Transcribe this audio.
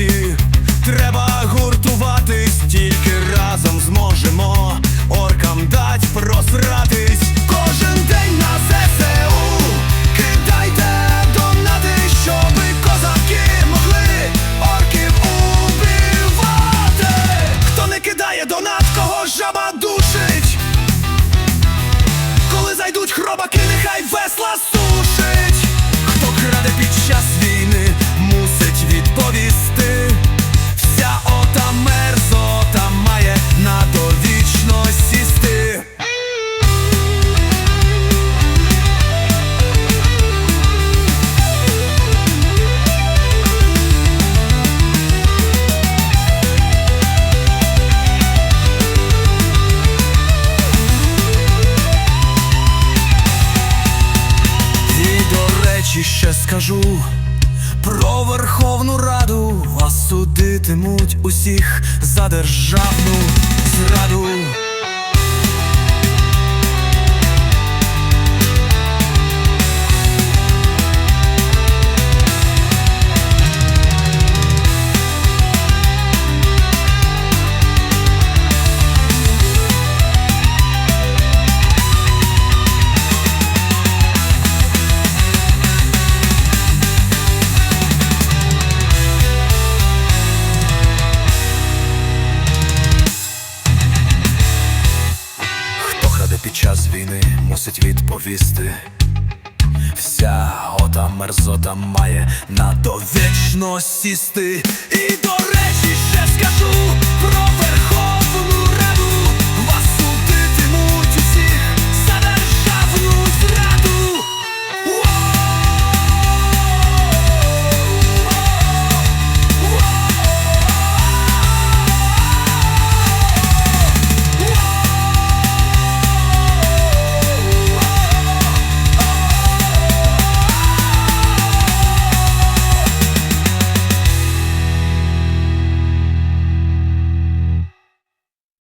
світі треба гуртуватись, тільки разом зможемо оркам дать просратись. Кожен день на ЗСУ кидайте донати, щоби козаки могли орків убивати. Хто не кидає донат, кого жаба душить, коли зайдуть хробаки. Речі, ще скажу. Про Верховну Раду вас судитимуть усіх за державну під час війни, мусить відповісти. Вся ота мерзота має на довічно сісти. І до речі, ще скажу